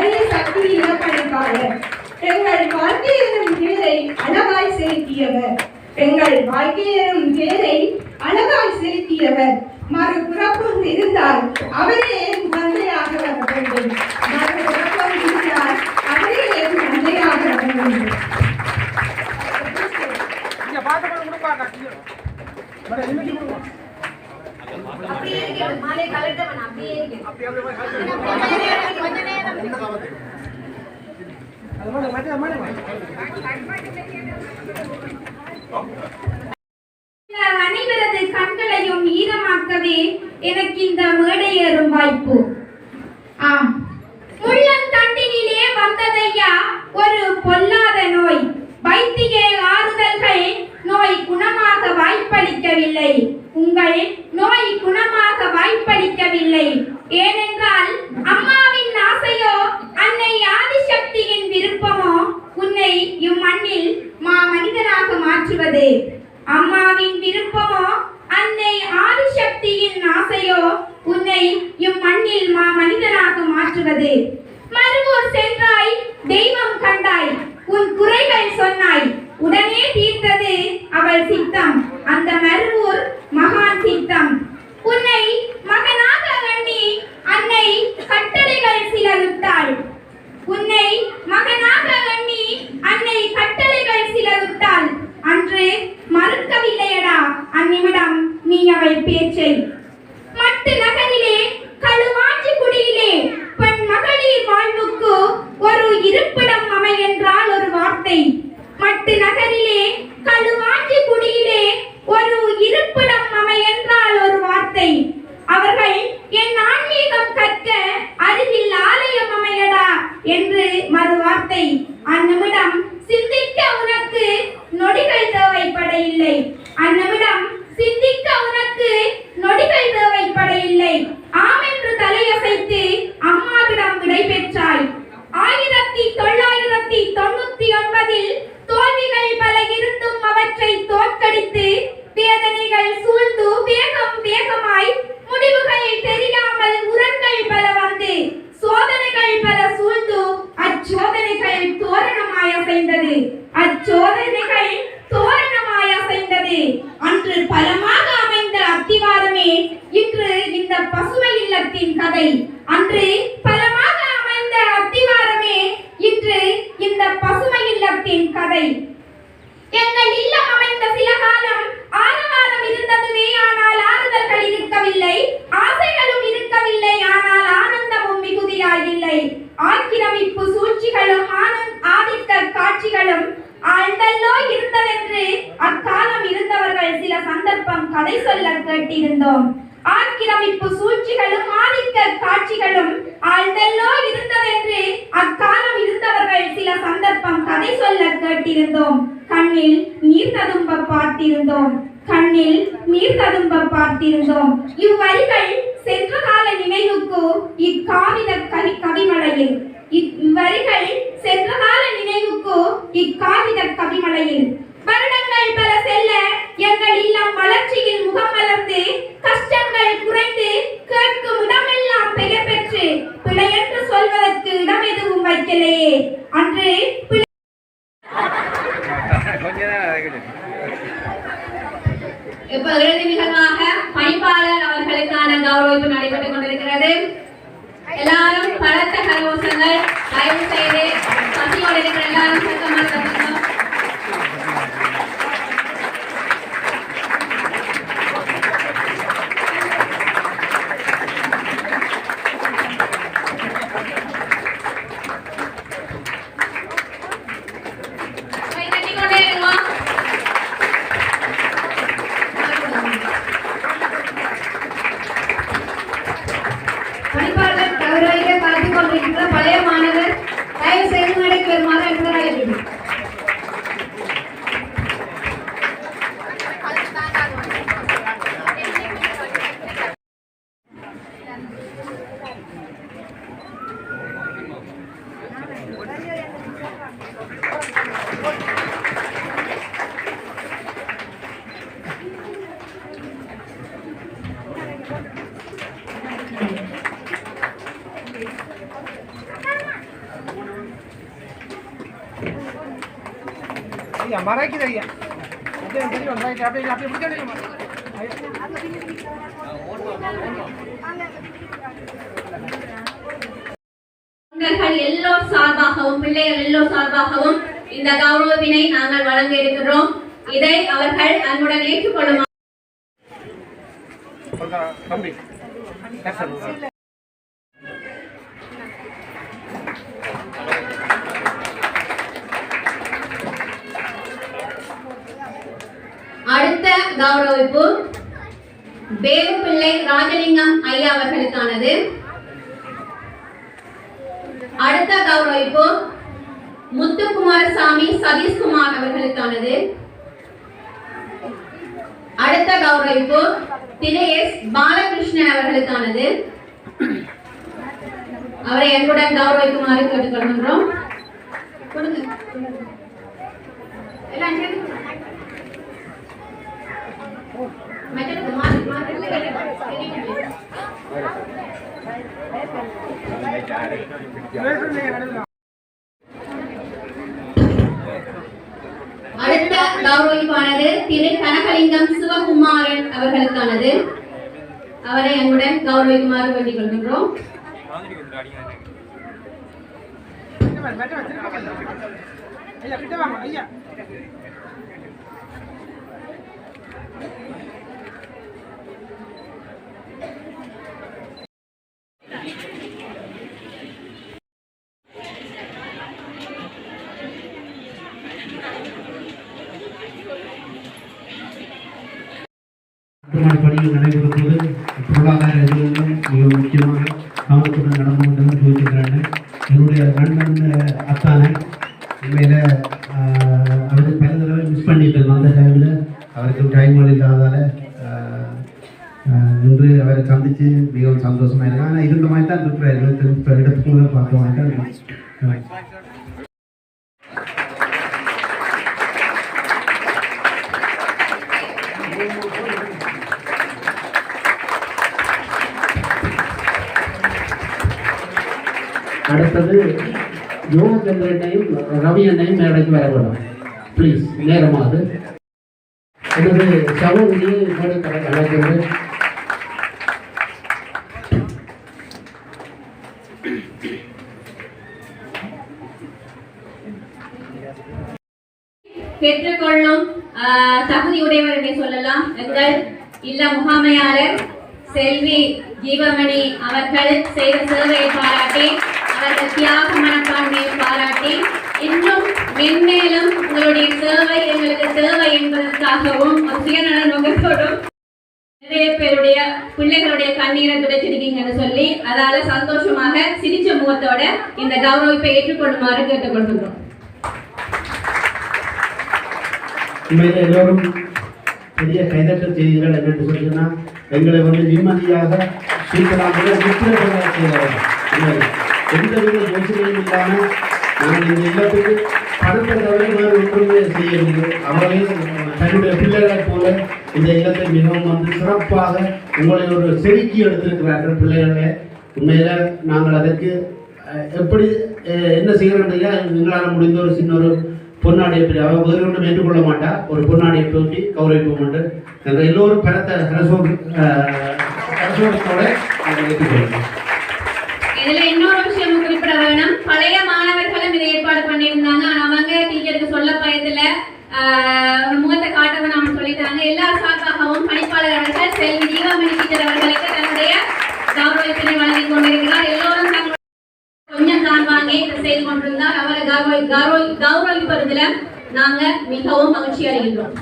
அவரே சக்தி இனப்படைப்பாளர் எங்கள் வாழ்க்கை எனும் பேரை அழகாய் செலுத்தியவர். எங்கள் வாழ்க்கை எனும் பேரை அழகாய் செலுத்தியவர். மறுபுறப்பும் இருந்தால் அவரே என் தந்தையாக வர வேண்டும் மறுபுறப்பும் இருந்தால் அவரே என் தந்தையாக வர வேண்டும் இங்க பாட்டு கூட கொடுப்பாங்க மேடம் இன்னைக்கு கொடுங்க அப்படியே இருக்கட்டும். மாலை கலட்டவன் அப்படியே இருக்கட்டும். அப்படி அப்படி போய் கழிச்சு கொஞ்ச நேரம் அது மாதிரி மற்ற மாதிரி அனைவரது கண்களையும் ஈரமாக்கவே எனக்கு இந்த மேடையேறும் வாய்ப்பு. ஆம். முள்ளந்தண்டினிலே வந்ததையா? ஒரு பொல்லாத நோய். வைத்திய ஆறுதல்கள் நோய் குணமாக வாய்ப்பளிக்கவில்லை. உங்கள் நோய் குணமாக வாய்ப்பளிக்கவில்லை ஏனென்றால் அம்மாவின் ஆசையோ அன்னை ஆதிசக்தியின் விருப்பமோ உன்னை இம்மண்ணில் மா மனிதனாக மாற்றுவது அம்மாவின் விருப்பமோ அன்னை ஆதிசக்தியின் ஆசையோ உன்னை இம்மண்ணில் மா மனிதனாக மாற்றுவது. மறுவூர் சென்றாய் தெய்வம் கண்டாய் உன் குறைகள் சொன்னாய். உடனே தீர்த்தது அவள் சித்தம். அந்த மறுவூர் மகான் சித்தம். உன்னை மகனாக இருப்பிடம் இல்லத்தின் அன்று பலமாக அமைந்த அத்திவாரமே இன்று இந்த பசுமை இல்லத்தின் கதை. எங்கள் இல்லம் அமைந்த சில காலம் ஆரவாரம் இருந்ததுவே ஆனால் ஆறுதல்கள் இருக்கவில்லை ஆசைகளும் இருக்கவில்லை ஆனால் ஆனந்தமும் மிகுதியாயில்லை. ஆக்கிரமிப்பு சூழ்ச்சிகளும் ஆனந்த் ஆதிக்க காட்சிகளும் ஆழ்ந்தல்லோ இருந்ததென்று அக்காலம் இருந்தவர்கள் சில சந்தர்ப்பம் கதை சொல்ல கேட்டிருந்தோம். ஆக்கிரமிப்பு சூழ்ச்சிகளும் ஆதிக்க காட்சிகளும் ஆழ்ந்தெல்லோ இருந்ததென்று அக்காலம் இருந்தவர்கள் சில சந்தர்ப்பம் கதை சொல்ல கேட்டிருந்தோம். கண்ணில் நீர் ததும்ப பார்த்திருந்தோம். கண்ணில் நீர் ததும்ப பார்த்திருந்தோம். இவ்வரிகள் சென்ற கால நினைவுக்கு இக்காவித கவி கவிமலையில். இவ்வரிகள் சென்ற கால நினைவுக்கு இக்காவித கவிமலையில். இப்ப இறுதி நிகழ்வாக பணிப்பாளர் அவர்களுக்கான கௌரவிப்பு நடைபெற்றுக் கொண்டிருக்கிறது. எல்லாரும் பலத்த கரகோஷங்கள் தயவு செய்து பசியோடு இருக்கிற எல்லாரும் சத்தமாக பணிப்பாளர் தவறாக காத்துக் கொண்டிருக்கிற பழைய மாணவர் தயவு செய்து மேடைக்கு வருமாறு அன்பராக ஐயா மறைக்குது ஐயா. தெரியும் அப்படியே அப்படியே எல்லோர் சார்பாகவும் பிள்ளைகள் எல்லோர் சார்பாகவும் இந்த கௌரவத்தினை நாங்கள் வழங்க இருக்கிறோம். இதை அவர்கள் அன்புடன் ஏற்றுக்கொள்ளுமா தம்பி. பேசணும் கௌரவிப்பு வேலுப்பிள்ளை ராஜலிங்கம் ஐயா அவர்களுக்கானது. அடுத்த கௌரவிப்பு முத்துக்குமாரசாமி சதீஷ்குமார் அவர்களுக்கானது. அடுத்த கௌரவிப்பு திரு எஸ் பாலகிருஷ்ணன் அவர்களுக்கானது. அவரை அன்புடன் கௌரவிக்குமாறு கேட்டுக்கொள்கின்றோம். கொடுங்க. அடுத்த கௌரவிப்பானது திரு கனகலிங்கம் சிவகுமாரன் அவர்களுக்கானது. அவரை எங்களுடன் கௌரவிக்குமாறு வேண்டிக் கொள்கின்றோம். ஐயா கிட்ட வாங்க ஐயா. பணிகள் நடைபெறும் போது பொருளாதார எதிர்ப்பும் மிக முக்கியமாக கவனத்துடன் நடந்து கொண்டு போயிருக்கிறாங்க என்னுடைய நண்பன் அஹ், உண்மையில் அவருக்கு பல தடவை மிஸ் பண்ணிட்டேன். அந்த டைமில் அவருக்கும் டைம் இல்லாததால் இன்று அவரை சந்தித்து மிகவும் சந்தோஷமாக இருக்கு. ஆனால் இருந்த மாதிரி தான் இருக்கிறார் திரும்ப இடத்துக்கு முதல் பார்க்க மாதிரி தான் அடுத்தது யோகச்சந்திரனையும் ரவி அண்ணையும் மேடைக்கு வர ப்ளீஸ் நேரமாகுது எனது சகோதரியை மேடை கடை அழைக்கிறது பெற்றுக்கொள்ளும் ஆஹ், தகுதியுடையவர் என்று சொல்லலாம். எங்கள் இல்ல முகாமையாளர் செல்வி ஜீவமணி அவர்கள் செய்த சேவையை பாராட்டி அவர்கள் தியாக என்பதற்காகவும் ஒரு சுயநல நோக்கத்தோடும் நிறைய பேருடைய பிள்ளைகளுடைய கண்ணீரை துடைச்சிருக்கீங்கன்னு சொல்லி அதால சந்தோஷமாக சிரிச்ச முகத்தோட இந்த கௌரவிப்பை ஏற்றுக்கொள்ளுமாறு கேட்டுக்கொள்கின்றோம். உண்மையில் எல்லோரும் பெரிய கைதட்டல் செய்திகள் என்னென்று சொல்லிங்கன்னா எங்களை வந்து நிம்மதியாக சீக்கிரமாக எந்தவித யோசனையும் இல்லாமல் நாங்கள் இந்த இல்லத்துக்கு அடுத்த தவிர வேறு ஒன்றுமே செய்யவில்லை அவர்களே தன்னுடைய பிள்ளைகளைப் போல இந்த இல்லத்தை மிகவும் வந்து சிறப்பாக உங்களை ஒரு செதுக்கி எடுத்திருக்கிறார்கள் பிள்ளைகளே. உண்மையில நாங்கள் அதற்கு அஹ், எப்படி அஹ், என்ன செய்கிறோம்னா எங்களால் முடிந்த ஒரு சின்ன ஒரு பொன்னாடியை பற்றி அவ வேறு ஒன்றும் ஏற்றுக்கொள்ள மாட்டா. ஒரு பொன்னாடியை போட்டி கௌரவிப்போம் என்று நாங்கள் எல்லோரும் பலத்த கரசோடு கரசோடத்தோட நாங்கள் ஏற்றுக்கொள்கிறோம் இன்னொரு விஷயம் குறிப்பிட வேணும். பழைய மாணவர்களும் இதை ஏற்பாடு பண்ணியிருந்தாங்க. ஆனா அவங்க டீச்சருக்கு சொல்ல பயத்துல முகத்தை காட்டவன் அவன் சொல்லிட்டாங்க. எல்லா சார்பாகவும் பணிப்பாளர் அவர்கள் செல்வி தீபாமணி டீச்சர் அவர்களுக்கு தன்னுடைய கௌரவத்தினை வழங்கி கொண்டிருக்கிறார். எல்லோரும் தங்களுடைய கொஞ்சம் தான் வாங்கி செய்து கொண்டிருந்தார் அவரை கௌரவி கௌரவி கௌரவிப்பதில் நாங்க மிகவும் மகிழ்ச்சி அடைகின்றோம்.